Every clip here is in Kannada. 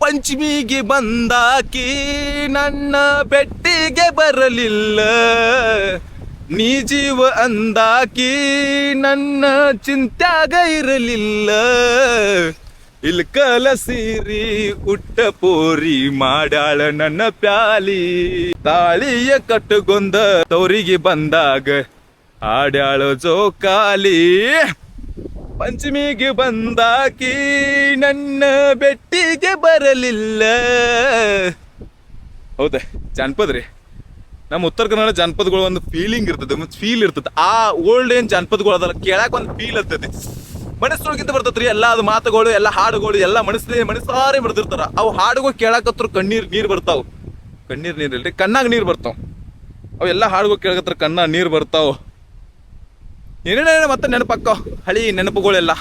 ಪಂಚಮಿಗೆ ಬಂದಾಕಿ ನನ್ನ ಬೆಟ್ಟಿಗೆ ಬರಲಿಲ್ಲ ನೀ ಜೀವ ಅಂದಾಕಿ ನನ್ನ ಚಿಂತ್ಯಾಗ ಇರಲಿಲ್ಲ ಇಲ್ಕಲ ಸೀರಿ ಉಟ್ಟ ಪೋರಿ ಮಾಡಾಳ ನನ್ನ ಪ್ಯಾಲಿ ತಾಳಿಯ ಕಟ್ಟುಗೊಂದ ತವರಿಗೆ ಬಂದಾಗ ಆಡ್ಯಾಳ ಜೋಕಾಲಿ ಪಂಚಮಿಗೆ ಬಂದಾಕಿ ನನ್ನ ಬೆಟ್ಟಿಗೆ ಬರಲಿಲ್ಲ. ಹೌದಾ, ಜಾನಪದ ರೀ. ನಮ್ಮ ಉತ್ತರ ಕನ್ನಡ ಜಾನಪದಗಳು ಒಂದು ಫೀಲಿಂಗ್ ಇರ್ತದೆ, ಒಂದು ಫೀಲ್ ಇರ್ತದೆ. ಆ ಓಲ್ಡ್ ಏನ್ ಜಾನಪದಗಳು ಅದಲ್ಲ, ಕೇಳಕ್ ಒಂದು ಫೀಲ್ ಇರ್ತದೆ. ಮನಸ್ಸೊಳಗಿಂತ ಬರ್ತದ್ರಿ ಎಲ್ಲ ಅದು ಮಾತುಗಳು, ಎಲ್ಲ ಹಾಡುಗಳು, ಎಲ್ಲ ಮನಸ್ಸಿನ ಮನಸ್ಸಾರೇ ಬರ್ದಿರ್ತಾರ ಅವು ಹಾಡುಗಳು ಕೇಳಕತ್ರ ಕಣ್ಣೀರ್, ನೀರು ಬರ್ತಾವ. ಕಣ್ಣೀರ್ ನೀರ್ ಇಲ್ರಿ, ಕಣ್ಣಾಗ ನೀರು ಬರ್ತಾವ. ಅವೆಲ್ಲ ಹಾಡುಗಳು ಕೇಳಕತ್ರ ಕಣ್ಣ ನೀರು ಬರ್ತಾವ. ಏನೇನೇನೋ ಮತ್ತೆ ನೆನಪಕ್ಕೋ? ಹಳಿ ನೆನಪುಗಳೆಲ್ಲ.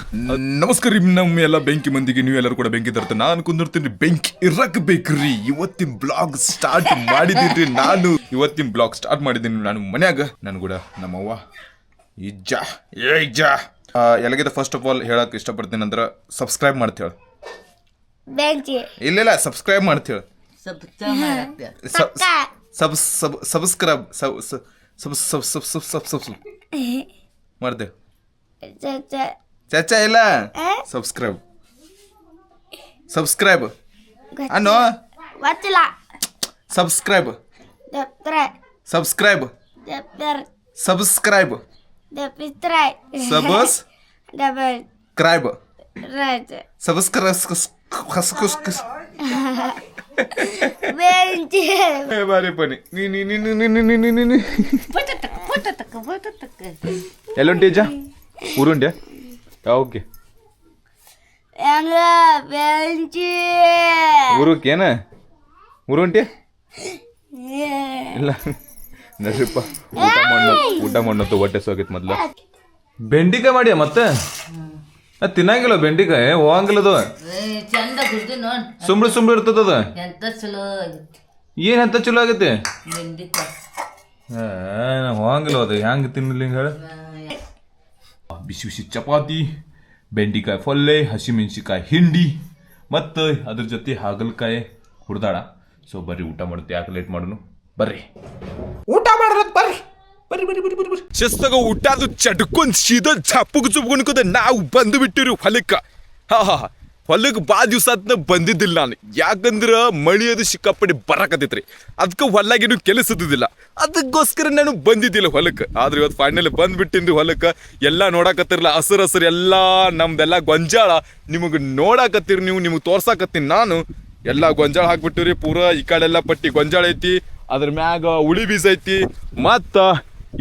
ನಮಸ್ಕಾರ ನಮ್ಮ ಎಲ್ಲ ಬೆಂಕಿ ಮಂದಿಗೆ ನೀವು ಎಲ್ಲರೂ ಕೂಡ ಬೆಂಕಿ ತರ್ತೀನಿ ನಾನು ಕುಂದಿರ್ತೀನಿ ಬೆಂಕಿ ಇರಕ್ ಬೇಕ್ರಿ. ಇವತ್ತಿನ ಬ್ಲಾಗ್ ಸ್ಟಾರ್ಟ್ ಮಾಡಿದೀನಿ ನಾನು. ಇವತ್ತಿನ ಬ್ಲಾಗ್ ಸ್ಟಾರ್ಟ್ ಮಾಡಿದ್ದೀನಿ ನಾನು ಮನ್ಯಾಗ. ನಾನು ಕೂಡ ನಮ್ಮವ್ವ. ಇಜ್ಜ ಏ ಇಜ್ಜ ಎಲ್ಲಿಗಿದೆ? ಫಸ್ಟ್ ಆಫ್ ಆಲ್ ಹೇಳಕ್ ಇಷ್ಟಪಡ್ತೀನಿ ಅಂದ್ರೆ ಸಬ್ಸ್ಕ್ರೈಬ್ ಮಾಡ್ತೇಳ ಇಲ್ಲ ಇಲ್ಲ subscribe ಮಾಡ್ತೇಳ subscribe sub sub subscribe sub sub sub sub sub sub ಮಾಡ್ದೆ ಚಾಚಾ ಇಲ್ಲ ಸಬ್ಸ್ಕ್ರೈಬ್ ಸಬ್ಸ್ಕ್ರೈಬ್ ಅನ್ನೋ ಗೊತ್ತಿಲ್ಲ ಸಬ್ಸ್ಕ್ರೈಬ್ ದಪ್ತರ ಸಬ್ಸ್ಕ್ರೈಬ್ ದಪ್ತರ ಸಬ್ಸ್ಕ್ರೈಬ್ ದಪಿತ್ರ ಸಬಸ್ ಡಬಲ್ ಕ್ರೈಬ್ ರಜ ಸಬ್ಸ್ಕ್ರೈಬ್ ಬೆಂಚಿ ಬಾರಿ ಪನಿ ನೀ ಎಲ್ಲುಂಟಿ పోతక్క ఎల్లుంటి జా ఊరుండే ఓకే ಊರಕ್ಕೇನ ಊರುಂಟಿ ಇಲ್ಲ. ನಡ್ರಿಪ್ಪ ಊಟ ಮಣ್ಣು ಊಟ ಮಣ್ಣು ಹೊಟ್ಟೆ ಸೋಗಿತ್ತು ಮೊದ್ಲು. ಬೆಂಡಿಕಾಯಿ ಮಾಡಿ ಮತ್ತೆ? ತಿನ್ನಂಗಿಲ್ಲ ಬೆಂಡಿಕಾಯಿ ಹೋಗಂಗಿಲ್ಲ ಅದು. ಸುಂಬಳು ಸುಂಬಳು ಇರ್ತದ ಏನ್ ಎಂತ ಚಲೋ ಆಗೈತಿ? ಹೋಗಂಗಿಲ್ಲ ಅದು. ಹೆಂಗೆ ತಿನ್ನಲಿ ಹಿಂಗೆ ಹೇಳ? ಬಿಸಿ ಬಿಸಿ ಚಪಾತಿ ಬೆಂಡಿಕಾಯಿ ಪಲ್ಲೆ ಹಸಿಮೆಣಸಿಕಾಯಿ ಹಿಂಡಿ ಮತ್ತು ಅದ್ರ ಜೊತೆ ಹಾಗಲಕಾಯಿ ಹುಡ್ದಾಡ ಸೊ ಬರ್ರಿ ಊಟ ಮಾಡುತ್ತೆ ಯಾಕೆ ಲೇಟ್ ಮಾಡೋನು. ಬರ್ರಿ. ಊಟ ಮಾಡೋದು ಬರ್ರಿ. ಬರ್ರಿ ಬರ್ರಿ ಬರ್ರಿ ಬರ್ರಿ ಬರ್ರಿ. ಶಿಸ್ತಾಗ ಊಟದು ಚಡ್ಕೊಂಡ್ ಸೀದಾ ಚಪ್ಪಗ್ ಚುಪ್ಕೊಂಡ್ಕದ ನಾವು ಬಂದು ಬಿಟ್ಟಿರು ಹೊಲಕ್ಕ. ಹಾ ಹಾ ಹಾ. ಹೊಲಕ್ಕೆ ಬಾ ದಿವ್ಸ ಬಂದಿದ್ದಿಲ್ಲ ನಾನು. ಯಾಕಂದ್ರ ಮಳಿ ಅದು ಸಿಕ್ಕಾಪಡಿ ಬರಕತ್ತೈತ್ರಿ. ಅದಕ್ಕೆ ಹೊಲಾಗೇನು ಕೆಲಸದಿಲ್ಲ ಅದಕ್ಕೋಸ್ಕರ ನಾನು ಬಂದಿದ್ದಿಲ್ಲ ಹೊಲಕ್ಕೆ ಆದ್ರೆ ಇವತ್ತು ಫೈನಲ್ ಬಂದ್ಬಿಟ್ಟಿನ್ರಿ ಹೊಲಕ್ಕೆ ಎಲ್ಲ ನೋಡಾಕತ್ತಿರಲ್ಲ ಹಸಿರು ಹಸಿರು ಎಲ್ಲ ನಮ್ದೆಲ್ಲ ಗೊಂಜಾಳ. ನಿಮಗೆ ನೋಡಾಕತ್ತೀರಿ ನೀವು, ನಿಮಗೆ ತೋರ್ಸಾಕತ್ತೀನಿ ನಾನು. ಎಲ್ಲ ಗೊಂಜಾಳ ಹಾಕ್ಬಿಟ್ಟಿವ್ರಿ, ಪೂರಾ ಈ ಕಡೆಲ್ಲ ಪಟ್ಟಿ ಗೊಂಜಾಳ ಐತಿ. ಅದ್ರ ಮ್ಯಾಗ ಉಳಿ ಬೀಜ ಐತಿ. ಮತ್ತ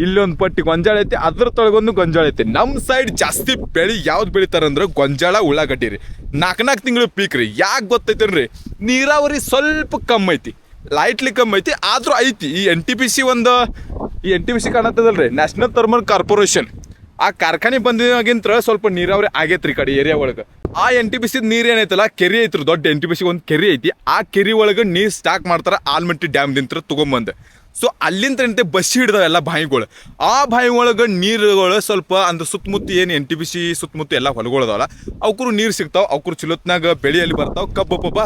ಇಲ್ಲೊಂದು ಪಟ್ಟಿ ಗೊಂಜಾಳ ಐತಿ, ಅದ್ರ ತೊಳಗೊಂದು ಗೊಂಜಾಳ ಐತಿ. ನಮ್ಮ ಸೈಡ್ ಜಾಸ್ತಿ ಬೆಳಿ ಯಾವ್ದು ಬೆಳಿತಾರಂದ್ರ ಗೊಂಜಾಳ, ಉಳ್ಳಾಗಡ್ಡಿ ರೀ. ನಾಲ್ಕು ನಾಲ್ಕು ತಿಂಗಳು ಪೀಕ್ ರೀ. ಯಾಕೆ ಗೊತ್ತೈತೇನ್ರಿ? ನೀರಾವರಿ ಸ್ವಲ್ಪ ಕಮ್ಮಿ ಐತಿ. ಲೈಟ್ಲಿ ಕಮ್ಮಿ ಐತಿ, ಆದ್ರೂ ಐತಿ. ಈ ಎನ್ ಟಿ ಪಿ ಸಿ ಒಂದು, ಈ ಎನ್ ಟಿ ಪಿ ಸಿ ಕಾಣತ್ತದಲ್ರಿ ನ್ಯಾಷನಲ್ ಥರ್ಮಲ್ ಕಾರ್ಪೊರೇಷನ್ ಆ ಕಾರ್ಖಾನೆ ಬಂದಿನಾಗಿಂತ ಸ್ವಲ್ಪ ನೀರಾವರಿ ಆಗೈತ್ರಿ ಕಡೆ ಏರಿಯಾ ಒಳಗೆ. ಆ ಎನ್ ಟಿ ಪಿ ಸಿ ನೀರು ಏನೈತಲ್ಲ, ಕೆರೆ ಐತ್ರಿ, ದೊಡ್ಡ ಎನ್ ಟಿ ಪಿ ಸಿ ಒಂದು ಕೆರೆ ಐತಿ. ಆ ಕೆರೆ ಒಳಗೆ ನೀರು ಸ್ಟಾಕ್ ಮಾಡ್ತಾರೆ ಆಲ್ಮಟ್ಟಿ ಡ್ಯಾಮ್ದಿಂತ್ರ ತಗೊಂಬಂದು. ಸೊ ಅಲ್ಲಿಂದ ಏನಂತೆ ಬಸ್ ಹಿಡ್ದಾವ ಎಲ್ಲ ಬಾವಿಗಳು ಆ ಬಾವಿ ಒಳಗೆ ನೀರುಗಳು ಸ್ವಲ್ಪ ಅಂದ್ರೆ ಸುತ್ತಮುತ್ತ ಏನು ಎನ್ ಟಿ ಬಿ ಸಿ ಸುತ್ತಮುತ್ತ ಎಲ್ಲ ಹೊಲಗಳದಾವಲ್ಲ ಅವಕ್ಕೂ ನೀರು ಸಿಗ್ತಾವ ಅವ್ರು ಚಿಲೋತ್ನಾಗ ಬೆಳೆಯಲ್ಲಿ ಬರ್ತಾವೆ, ಕಬ್ಬು ಪಬ್ಬ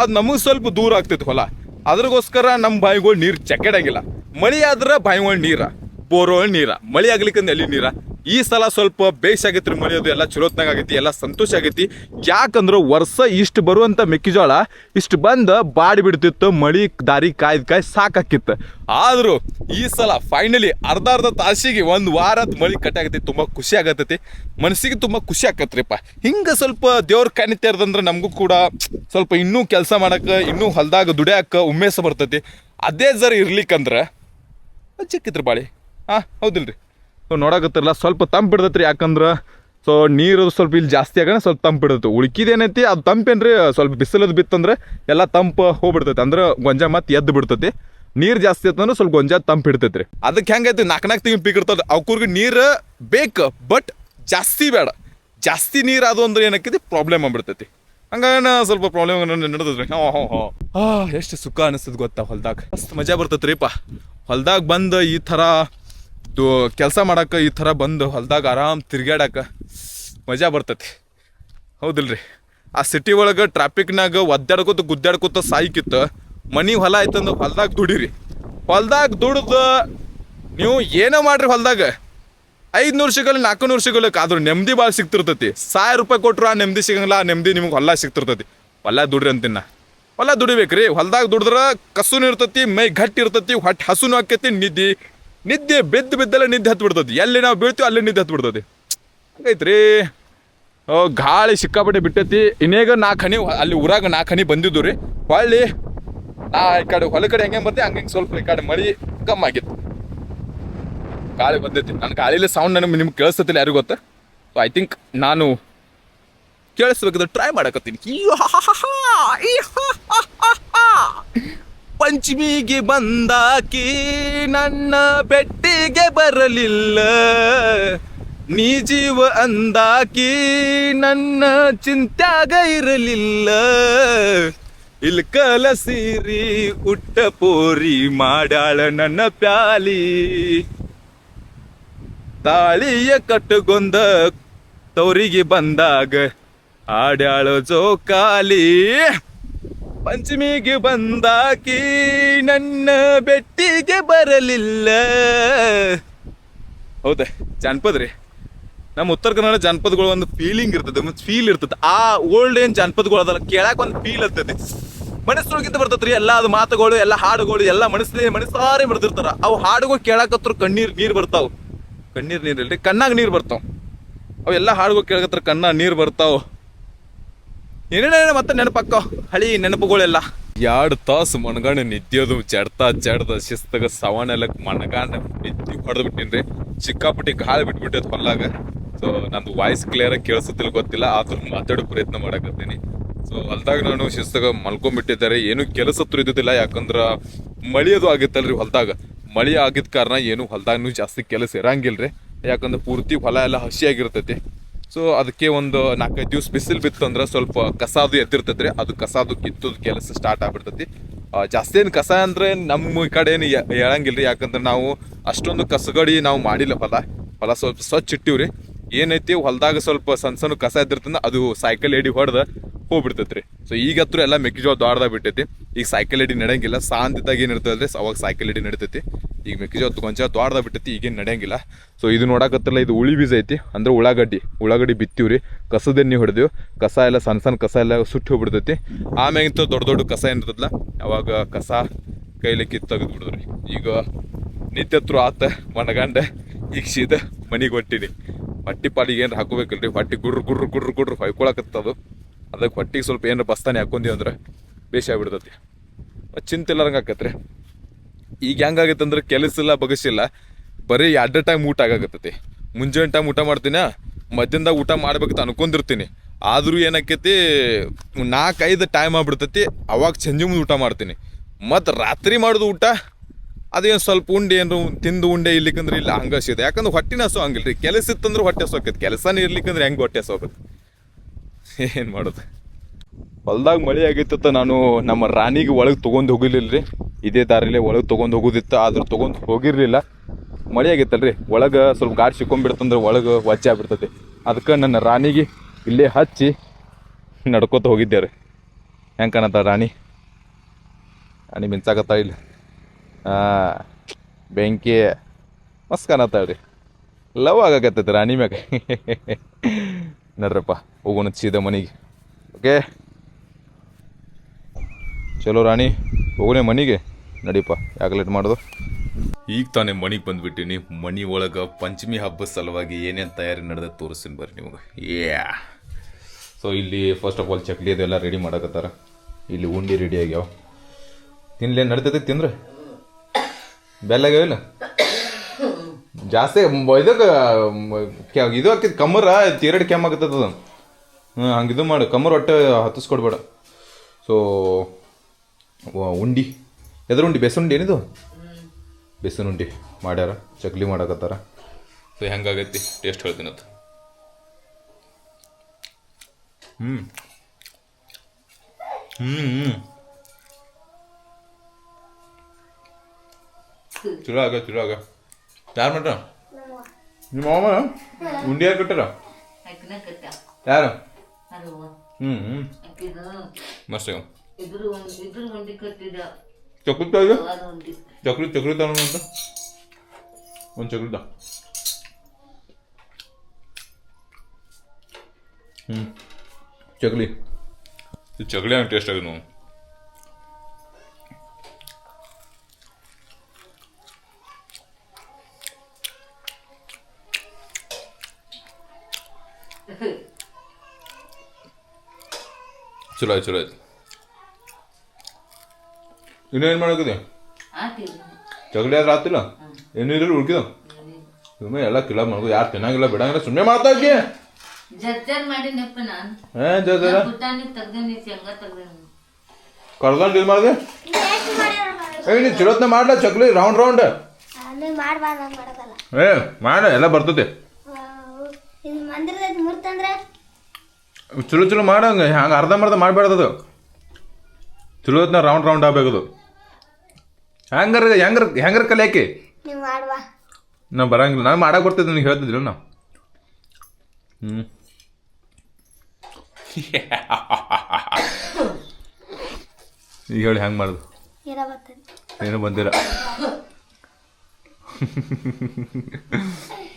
ಅದು ನಮಗೆ ಸ್ವಲ್ಪ ದೂರ ಆಗ್ತೈತಿ ಹೊಲ. ಅದ್ರಗೋಸ್ಕರ ನಮ್ಮ ಬಾವಿಗಳು ನೀರು ಚಕೆಡಾಗಿಲ್ಲ ಮಳೆ ಆದ್ರೆ ಬಾವಿಗಳು ನೀರ. ಬೋರ್ವೆಲ್ ನೀರ, ಮಳೆ ಆಗ್ಲಿಕ್ಕಂದ್ರೆ ಎಲ್ಲಿ ನೀರ? ಈ ಸಲ ಸ್ವಲ್ಪ ಬೇಸ್ ರೀ ಮಳೆ ಅದು ಎಲ್ಲ ಚಲೋತ್ನಾಗ ಆಗೈತಿ, ಎಲ್ಲ ಸಂತೋಷ ಆಗೈತಿ. ಯಾಕಂದ್ರೆ ವರ್ಷ ಇಷ್ಟು ಬರುವಂಥ ಮೆಕ್ಕೆಜೋಳ ಇಷ್ಟು ಬಂದು ಬಾಡಿ ಬಿಡ್ತಿತ್ತು, ಮಳೆ ದಾರಿ ಕಾಯ್ದು ಕಾಯ್ ಸಾಕಾಕಿತ್ತು. ಆದರೂ ಈ ಸಲ ಫೈನಲಿ ಅರ್ಧ ಅರ್ಧ ತಾಸಿಗೆ ಒಂದು ವಾರದ ಮಳಿ ಕಟ್ಟಾಗತಿ ತುಂಬ ಖುಷಿ ಆಗತ್ತೈತಿ ಮನಸ್ಸಿಗೆ ತುಂಬ ಖುಷಿ ಆಕತ್ರಿಪ್ಪ. ಹಿಂಗೆ ಸ್ವಲ್ಪ ದೇವ್ರ ಕಣ್ಣಿ ಇರ್ದಂದ್ರೆ ನಮಗೂ ಕೂಡ ಸ್ವಲ್ಪ ಇನ್ನೂ ಕೆಲಸ ಮಾಡಕ್ಕ ಇನ್ನೂ ಹೊಲ್ದಾಗ ದುಡಿಯಾಕ ಉಮ್ಮೇಸ ಬರ್ತೈತಿ. ಅದೇ ಜರ ಇರ್ಲಿಕ್ಕಂದ್ರ ಚಿಕ್ಕಿದ್ರು ಬಾಳಿ. ಹಾ ಹೌದಿಲ್ರಿ. ಸೊ ನೋಡಕತ್ತಿರಲ್ಲ, ಸ್ವಲ್ಪ ತಂಪು ಬಿಡ್ತೈತ್ರಿ, ಯಾಕಂದ್ರೆ ಸೊ ನೀರು ಸ್ವಲ್ಪ ಇಲ್ಲಿ ಜಾಸ್ತಿ ಆಗೋಣ, ಸ್ವಲ್ಪ ತಂಪು ಉಳ್ಕಿದೇನೈತಿ, ಅದು ತಂಪೇನ್ರಿ, ಸ್ವಲ್ಪ ಬಿಸಿಲದು ಬಿತ್ತಂದ್ರೆ ಎಲ್ಲ ತಂಪು ಹೋಗ್ಬಿಡ್ತೈತೆ. ಅಂದ್ರೆ ಗೊಂಜಾ ಮತ್ತೆ ಎದ್ದು ಬಿಡ್ತೈತಿ. ನೀರು ಜಾಸ್ತಿ ಆಯ್ತಂದ್ರೆ ಸ್ವಲ್ಪ ಗೊಂಜಾ ತಂಪು ರೀ ಅದಕ್ಕೆ ಹೆಂಗೈತಿ ನಾಲ್ಕು ನಾಲ್ಕು ತಿಂಗಳು ಪೀಕ್ ಇರ್ತದೆ. ಅವ್ರಿಗೆ ನೀರು ಬೇಕು, ಬಟ್ ಜಾಸ್ತಿ ಬೇಡ. ಜಾಸ್ತಿ ನೀರು ಅದು ಅಂದ್ರೆ ಏನಕ್ಕಿದೆ ಪ್ರಾಬ್ಲಮ್ ಆಗ್ಬಿಡ್ತೈತಿ. ಹಂಗಾನ ಸ್ವಲ್ಪ ಪ್ರಾಬ್ಲಮ್ ನಡೆದ್ರಿ ಹಾಂ ಹಾಂ ಹಾಂ. ಎಷ್ಟು ಸುಖ ಅನಿಸ್ತದ ಗೊತ್ತಾ ಹೊಲ್ದಾಗ. ಮಸ್ತ್ ಮಜಾ ಬರ್ತೈತ್ರಿಪ್ಪ. ಹೊಲ್ದಾಗ ಬಂದು ಈ ಥರ ಕೆಲಸ ಮಾಡಕ್ಕೆ ಈ ಥರ ಬಂದು ಹೊಲ್ದಾಗ ಆರಾಮ್ ತಿರ್ಗಾಡಕ್ಕೆ ಮಜಾ ಬರ್ತೈತಿ. ಹೌದಿಲ್ರಿ. ಆ ಸಿಟಿ ಒಳಗೆ ಟ್ರಾಫಿಕ್ನಾಗ ಒದ್ದಾಡ್ಕೋತ ಗುದ್ದಾಡ್ಕೋತ ಸಾಯ್ಕಿತ್ತು ಮನೆ ಹೊಲ ಆಯ್ತಂದ್ರೆ ಹೊಲ್ದಾಗ ದುಡಿರಿ. ಹೊಲ್ದಾಗ ದುಡ್ದು ನೀವು ಏನೋ ಮಾಡ್ರಿ ಹೊಲ್ದಾಗ? ಐದ್ನೂರು ಸಿಗಲ್ಲ ನಾಲ್ಕುನೂರು ಸಿಗಲ್ಲ, ಆದ್ರೂ ನೆಮ್ಮದಿ ಭಾಳ ಸಿಗ್ತಿರ್ತೈತಿ. ಸಾವಿರ ರೂಪಾಯಿ ಕೊಟ್ರು ಆ ನೆಮ್ಮದಿ ಸಿಗಂಗಿಲ್ಲ, ಆ ನೆಮ್ಮದಿ ನಿಮ್ಗೆ ಹೊಲ ಸಿಗ್ತಿರ್ತೈತಿ. ಹೊಲ ದುಡ್ರಿ ಅಂತಿನ್ನ. ಹೊಲ ದುಡಿಬೇಕ್ರಿ. ಹೊಲ್ದಾಗ ದುಡಿದ್ರೆ ಕಸುನು ಇರ್ತೈತಿ, ಮೈ ಗಟ್ಟಿ ಇರ್ತೈತಿ, ಹೊಟ್ಟೆ ಹಸುನು ಆಕೈತಿ ನಿದ್ದೆ ನಿದ್ದೆ ಬಿದ್ದು ಬಿದ್ದಲ್ಲ ನಿದ್ದೆ ಹತ್ತು ಬಿಡ್ತದೆ ಎಲ್ಲಿ ನಾವು ಬೀಳ್ತೀವಿ ಅಲ್ಲಿ ನಿದ್ದೆ ಹತ್ತು ಬಿಡ್ತದೆ ಹಂಗೈತ್ರಿ ಗಾಳಿ ಸಿಕ್ಕಾಪಟ್ಟೆ ಬಿಟ್ಟೈತಿ. ಇನ್ನೇಗ ನಾಲ್ಕು ಹನಿ, ಅಲ್ಲಿ ಊರಾಗ ನಾಲ್ಕು ಹನಿ ಬಂದಿದ್ದು ರೀ. ಹೊಳ್ಳಿ, ನಾ ಈ ಕಡೆ, ಹೊಲ ಕಡೆ ಹೆಂಗೆ ಬರ್ತೆ ಹಂಗೆ ಸ್ವಲ್ಪ ಈ ಕಡೆ ಮಳಿ ಕಮ್ಮಿ ಆಗಿತ್ತು. ಗಾಳಿ ಬಂದೈತಿ. ನನ್ನ ಗಾಳಿಲಿ ಸೌಂಡ್ ನನಗೆ ನಿಮ್ಗೆ ಕೇಳಿಸ್ತತಿಲ್ಲ ಯಾರಿಗೂ ಗೊತ್ತಾ? ಸೊ ಐ ಥಿಂಕ್ ನಾನು ಕೇಳಿಸ್ಬೇಕಾದ್ರೆ ಟ್ರೈ ಮಾಡಕತ್ತೀನಿ. ಪಂಚಮಿಗೆ ಬಂದಾಕಿ ನನ್ನ ಬೆಟ್ಟಿಗೆ ಬರಲಿಲ್ಲ. ನೀ ಜೀವ ಅಂದಾಕಿ ನನ್ನ ಚಿಂತ್ಯಾಗ ಇರಲಿಲ್ಲ. ಇಲ್ಲಿ ಕಲಸಿರಿ ಉಟ್ಟ ಪೋರಿ ಮಾಡ್ಯಾಳ ನನ್ನ ಪ್ಯಾಲಿ. ತಾಳಿಯ ಕಟ್ಟುಗೊಂದ ತವರಿಗೆ ಬಂದಾಗ ಆಡ್ಯಾಳ ಜೋಕಾಲಿ ಪಂಚಮಿಗೆ ಬಂದಾಕಿ ನನ್ನ ಬೆಟ್ಟಿಗೆ ಬರಲಿಲ್ಲ. ಹೌದಾ, ಜಾನಪದ ರೀ. ನಮ್ಮ ಉತ್ತರ ಕನ್ನಡ ಜಾನಪದಗಳು ಒಂದು ಫೀಲಿಂಗ್ ಇರ್ತದೆ ಮತ್ತು ಫೀಲ್ ಇರ್ತದೆ. ಆ ಓಲ್ಡ್ ಏನ್ ಜಾನಪದಗಳು ಅದಲ್ಲ, ಕೇಳಕ್ ಒಂದು ಫೀಲ್ ಇರ್ತದೆ. ಮನಸ್ಸೊಳಗಿಂದ ರೀ, ಎಲ್ಲ ಅದು ಮಾತುಗಳು, ಎಲ್ಲ ಹಾಡುಗಳು, ಎಲ್ಲ ಮನಸ್ಸಿನ ಮನಸ್ಸಾರೆ ಬರ್ದಿರ್ತಾರ ಅವು ಹಾಡುಗಳು ಕೇಳಕತ್ರ ಕಣ್ಣೀರ್, ನೀರು ಬರ್ತಾವ. ಕಣ್ಣೀರ್ ನೀರ್ ಇಲ್ರಿ, ಕಣ್ಣಾಗ ನೀರ್ ಬರ್ತಾವ. ಅವೆಲ್ಲ ಹಾಡುಗಳು ಕೇಳಕತ್ರ ಕಣ್ಣಾಗ ನೀರು ಬರ್ತಾವ. ಏನೇನೇನು ಮತ್ತೆ ನೆನಪಕ್ಕ? ಹಳಿ ನೆನಪುಗಳೆಲ್ಲ. ಎರಡು ತಾಸು ಮಣಗಾಣ ನಿದ್ಯೋದು ಜಡ್ತಾ ಜಡ್ದ ಶಿಸ್ತಗ ಸವಣೆಲ್ಲಕ್ಕೆ ಮಣಗಾಣ ಬಿದ್ದು ಹೊಡೆದು ಬಿಟ್ಟಿನ್ರಿ ಸಿಕ್ಕಾಪಟ್ಟಿ ಗಾಳಿ ಬಿಟ್ಬಿಟ್ಟಿದ್ ಹೊಲ್ಲಾಗ ಸೊ ನಂದು ವಾಯ್ಸ್ ಕ್ಲಿಯರ್ ಆಗಿ ಕೇಳಿಸುತ್ತಿಲ್ಲ ಗೊತ್ತಿಲ್ಲ. ಆದ್ರೂ ಮಾತಾಡೋ ಪ್ರಯತ್ನ ಮಾಡಕತ್ತೀನಿ. ಸೊ ಹೊಲ್ದಾಗ ನಾನು ಶಿಸ್ತಗ ಮಲ್ಕೊಂಡ್ಬಿಟ್ಟಿದ್ದಾರೆ ಏನು ಕೆಲಸ ಹತ್ರ ಇದ್ದಿದ್ದಿಲ್ಲ. ಯಾಕಂದ್ರ ಮಳಿ ಅದು ಆಗಿತ್ತಲ್ರಿ ಹೊಲ್ದಾಗ. ಮಳಿ ಆಗಿದ ಕಾರಣ ಏನು ಹೊಲ್ದಾಗೂ ಜಾಸ್ತಿ ಕೆಲಸ ಇರಂಗಿಲ್ರಿ. ಯಾಕಂದ್ರೆ ಪೂರ್ತಿ ಹೊಲ ಎಲ್ಲ ಹಸಿಯಾಗಿರ್ತೈತಿ. ಸೊ ಅದಕ್ಕೆ ಒಂದು ನಾಲ್ಕೈದು ದಿವ್ಸ ಬಿಸಿಲು ಬಿತ್ತಂದ್ರೆ ಸ್ವಲ್ಪ ಕಸಾದು ಎದ್ದಿರ್ತೈತೆ ಅದು ಕಸಾದು ಕಿತ್ತದ ಕೆಲಸ ಸ್ಟಾರ್ಟ್ ಆಗ್ಬಿಡ್ತೈತಿ. ಜಾಸ್ತಿ ಏನು ಕಸ ಅಂದ್ರೆ ನಮ್ಮ ಈ ಕಡೆ ಏನು ಹೇಳಂಗಿಲ್ರಿ. ಯಾಕಂದ್ರೆ ನಾವು ಅಷ್ಟೊಂದು ಕಸಗಡಿ ನಾವು ಮಾಡಿಲ್ಲ ಹೊಲ ಹೊಲ ಸ್ವಲ್ಪ ಸ್ವಚ್ಛ ಇಟ್ಟಿವ್ರಿ. ಏನೈತಿ ಹೊಲದಾಗ ಸ್ವಲ್ಪ ಸಣ್ಣ ಸಣ್ಣ ಕಸ ಎದ್ದಿರ್ತಂದ್ರೆ ಅದು ಸೈಕಲ್ ಎಡಿ ಹೊಡೆದ ಹೋಗ್ಬಿಡ್ತೈತ್ರಿ. ಸೊ ಈಗ ಹತ್ರ ಎಲ್ಲ ಮೆಕ್ಕೆಜೋಳ ದೊಡ್ಡದಾಗ ಬಿಟ್ಟೈತಿ. ಈಗ ಸೈಕಲ್ ಎಡಿ ನಡೆಯಂಗಿಲ್ಲ. ಸಾಂತಿದ್ದಾಗ ಏನಿರ್ತದೆ ಅವಾಗ ಸೈಕಲ್ ಎಡಿ ನಡಿತೈತಿ. ಈಗ ಮೆಕ್ಕೆಜೋಳ ಕೊಂಚ ದೊಡ್ಡದಾಗ ಬಿಟ್ಟೈತಿ, ಈಗೇನು ನಡೆಯಂಗಿಲ್ಲ. ಸೊ ಇದು ನೋಡಕತ್ತಲ್ಲ, ಇದು ಉಳಿ ಬೀಜ ಐತಿ. ಅಂದ್ರೆ ಉಳ್ಳಾಗಡ್ಡಿ. ಉಳ್ಳಾಗಡ್ಡಿ ಬಿತ್ತೀವ್ರಿ ಕಸದೆಣ್ಣೆ ಹೊಡೆದೇವು. ಕಸ ಎಲ್ಲ ಸಣ್ಣ ಸಣ್ಣ ಕಸ ಎಲ್ಲ ಸುಟ್ಟು ಹೋಗ್ಬಿಡ್ತೈತಿ. ಆಮ್ಯಾಗಿಂತ ದೊಡ್ಡ ದೊಡ್ಡ ಕಸ ಏನಿರ್ತದಲ್ಲ ಅವಾಗ ಕಸ ಕೈಲಿ ಕಿತ್ತು ತೆಗೆದು ಬಿಡಿದ್ರಿ ಈಗ ನಿತ್ಯತ್ರು ಆತ, ಒಣಗಂಡ, ಈಗ ಸೀದ ಮನೆಗೆ ಹೊಟ್ಟಿನಿ ಹೊಟ್ಟಿ ಪಾಲಿಗೆ ಏನಾರ ಹಾಕೋಬೇಕಲ್ರಿ. ಹೊಟ್ಟಿ ಗುಡ್ರು ಗುರ್ರು ಗುಡ್ರು ಗುಡ್ರು ಹೊಯ್ಕೊಳಕತ್ತದು ಅದಕ್ಕೆ ಹೊಟ್ಟಿಗೆ ಸ್ವಲ್ಪ ಏನಾರ ಬಸ್ತಾನೆ ಹಾಕೊಂಡಿ ಅಂದ್ರೆ ಬೇಷ ಚಿಂತೆ ಇಲ್ಲಾರಂಗೆ ಆಕತ್ರಿ. ಈಗ ಹೆಂಗಾಗತ್ತೆ ಅಂದ್ರೆ ಕೆಲಸ ಇಲ್ಲ ಬಗಸಿಲ್ಲ ಬರೀ ಎರಡು ಟೈಮ್ ಊಟ ಆಗಾಕತ್ತೈತಿ. ಮುಂಜಾನೆ ಟೈಮ್ ಊಟ ಮಾಡ್ತೀನ ಮಧ್ಯಾಹ್ನದಾಗ ಊಟ ಮಾಡ್ಬೇಕಂತ ಅನ್ಕೊಂಡಿರ್ತೀನಿ. ಆದರೂ ಏನಾಕೈತಿ ನಾಲ್ಕೈದು ಟೈಮ್ ಆಗ್ಬಿಡ್ತೈತಿ, ಅವಾಗ ಸಂಜೆ ಮುಂದೆ ಊಟ ಮಾಡ್ತೀನಿ. ಮತ್ತು ರಾತ್ರಿ ಮಾಡೋದು ಊಟ, ಅದೇನು ಸ್ವಲ್ಪ ಉಂಡೆ ಏನು ತಿಂದು ಉಂಡೆ ಇರ್ಲಿಕ್ಕಂದ್ರೆ ಇಲ್ಲ, ಹಂಗ ಸಿಗುತ್ತೆ ಯಾಕಂದ್ರೆ ಹೊಟ್ಟಿನ ಹಸು ರೀ ಕೆಲಸ ಇತ್ತಂದ್ರೆ ಹೊಟ್ಟೆ ಹಸು ಆಕೈತಿ. ಕೆಲಸನೇ ಇರ್ಲಿಕ್ಕಂದ್ರೆ ಹೆಂಗೆ ಹೊಟ್ಟೆ ಹಸು ಏನು ಮಾಡೋದು? ಹೊಲ್ದಾಗ ಮಳೆ ಆಗೈತತ್ತ ನಾನು ನಮ್ಮ ರಾಣಿಗೆ ಒಳಗೆ ತೊಗೊಂಡು ಹೋಗಿರ್ಲಿಲ್ಲ ರೀ ಇದೇ ದಾರಿಲೇ ಒಳಗೆ ತೊಗೊಂಡು ಹೋಗೋದಿತ್ತು, ಆದ್ರೆ ತೊಗೊಂಡು ಹೋಗಿರಲಿಲ್ಲ. ಮಳೆ ಆಗೈತಲ್ರಿ ಒಳಗೆ ಸ್ವಲ್ಪ ಗಾಡಿ ಸಿಕ್ಕೊಂಡ್ಬಿಡ್ತಂದ್ರೆ ಒಳಗೆ ವಜ್ಜೆ ಆಗ್ಬಿಡ್ತೈತಿ. ಅದಕ್ಕೆ ನನ್ನ ರಾಣಿಗೆ ಇಲ್ಲೇ ಹಚ್ಚಿ ನಡ್ಕೋತ ಹೋಗಿದ್ದೆ ರೀ ಹೆಂಗೆ ಕಾಣತ್ತ ರಾಣಿ? ರಾಣಿ ಮಿಂಚಾಕತ್ತ ಇಲ್ಲ. ಬೆಂಕಿ ಮಸ್ತ್ ಕಾಣತ್ತಾಳ ರೀ ಲವ್ ಆಗಾಕತ್ತೈತಿ ರಾಣಿ ಮ್ಯಾಗ. ನಡ್ರಪ್ಪ, ಹೋಗೋಣ ಸೀದಾ ಮನೆಗೆ. ಓಕೆ ಚಲೋ ರಾಣಿ, ಹೋಗೋಣ ಮನೆಗೆ. ನಡೀಪ ಯಾಕೆ ಲೇಟ್ ಮಾಡೋದು? ಈಗ ತಾನೇ ಮನೆಗೆ ಬಂದ್ಬಿಟ್ಟಿನಿ. ಮನೆ ಒಳಗೆ ಪಂಚಮಿ ಹಬ್ಬದ ಸಲುವಾಗಿ ಏನೇನು ತಯಾರಿ ನಡೆದ ತೋರಿಸ್ತೀನಿ ಬರ್ರಿ ನಿಮಗೆ. ಏ ಸೊ ಇಲ್ಲಿ ಫಸ್ಟ್ ಆಫ್ ಆಲ್ ಚಕ್ಲಿ ಅದೆಲ್ಲ ರೆಡಿ ಮಾಡಕತ್ತಾರ. ಇಲ್ಲಿ ಉಂಡಿ ರೆಡಿ ಆಗ್ಯಾವ. ತಿನ್ಲೇನು ನಡ್ತೈತಿ ತಿಂದ್ರೆ? ಬೆಲ್ಲಾಗ್ಯಾವಿಲ್ಲ ಜಾಸ್ತಿ ಇದಕ್ಕೆ ಇದು ಹಾಕಿದ್ ಕಮ್ಮರ ತೀರಡ್ ಕೆಮ್ಮ ಆಗತ್ತದ ಹ್ಞೂ ಹಂಗೆ ಇದು ಮಾಡು. ಕಮ್ಮರ್ ಒಟ್ಟು ಹತ್ತಿಸ್ಕೊಡ್ಬೇಡ. ಸೊ ಉಂಡಿ. ಎದ್ರ ಉಂಡಿ? ಬೆಸುಂಡಿ ಏನಿದು? ಬೆಸನ್ ಉಂಡಿ. ಮಾಡ್ಯಾರ? ಚಕ್ಲಿ ಮಾಡಕತ್ತಾರ. ಸೊ ಹೆಂಗಾಗೈತಿ? ಟೇಸ್ಟ್ ಹೇಳ್ತೀನಿ ಅದು. ಹ್ಞೂ ಹ್ಞೂ ಹ್ಞೂ ಚಲೋ ಆಗ ಚಲೋ ಆಗ. ಯಾರು ಮಾಡ್ರ ನಿಮ್ಮ ಮಾಮ? ಉಂಡಿ ಯಾರು ಕಟ್ಟಾರ? ಯಾರು? ಅದು ಹ್ಞೂ ಹ್ಞೂ ಮಸ್ತ್ ಒಂದು ಇದ್ರ ಒಂದಿ ಕಟ್ಟಿದ ಅದು ಒಂದಿ ಚಕ್ಲಿ ಚಕ್ಲಿ ತಗೊಂಡು ಅಂತ ಒಂದು ಚಕ್ಲಿ ತಾ ಹ್ಞೂ ಚಕ್ಲಿ. ಇದು ಚಕ್ಲಿ ಹಂಗೆ ಟೇಸ್ಟ್ ಆಗಿದೆ ನಾವು ಚಲೋ ಆಯ್ತು ಚಲೋ ಆಯ್ತು. ಇನ್ನೇನು ಮಾಡಕಿದೆ? ಮಾಡೋಕಿದೆ ಚಗಲಿ ಆದ್ರೆ ಆತಿಲ್ಲ ಏನು ಇರಲಿ ಉಳ್ಕಿದ ಸುಮ್ಮನೆ ಎಲ್ಲ ಕಿಲ ಮಾಡ್ಕೊ ಯಾರು ತಿನ್ನಂಗಿಲ್ಲ ಬಿಡಂಗಿಲ್ಲ ಸುಮ್ಮನೆ ಮಾಡ್ತಾ ಇದ್ದೀಯ ಜರ್ಜರ್ ಮಾಡಿನಪ್ಪ ನಾನು. ಏ ಜರ ಪುಟಾಣಿ ತೆಗ್ದೇನಿ ಶೇಂಗ ತೆಗ್ದೇನಿ ಕರ್ದಂಡು ಇದು ಮಾಡಿದೆ? ಏ ನೀ ಚಲೋತ್ನ ಮಾಡ್ಲ ಚಕ್ಲಿ ರೌಂಡ್ ರೌಂಡ್ ಏ ಮಾಡ ಎಲ್ಲ ಬರ್ತದೆ ಇದು ಮಂದಿರದ ಮುರ್ತಂದ್ರೆ ಚಲೋ ಚಲೋ ಮಾಡಂಗ ಹಂಗೆ ಅರ್ಧಂಬರ್ಧ ಮಾಡಬೇಡ್ದದು. ಚಲೋತ್ನ ರೌಂಡ್ ರೌಂಡ್ ಆಗ್ಬೇಕದು. ಹೆಂಗಾರ ಹೆಂಗಾರ ಹೆಂಗಾರ ಕಲಿಯಾಕಿ ನೀವು ಮಾಡುವ. ನಾ ಬರಂಗಿಲ್ಲ. ನಾನು ಮಾಡಕ್ಕೆ ಬರ್ತಿದ್ದೆ ನನಗೆ ಹೇಳ್ತಿದ್ರು ನಾ ಹ್ಞೂ ಈಗ ಹೇಳಿ ಹೆಂಗೆ ಮಾಡೋದು? ಏನೋ ಬರ್ತದೆ ಏನು ಬಂದಿರ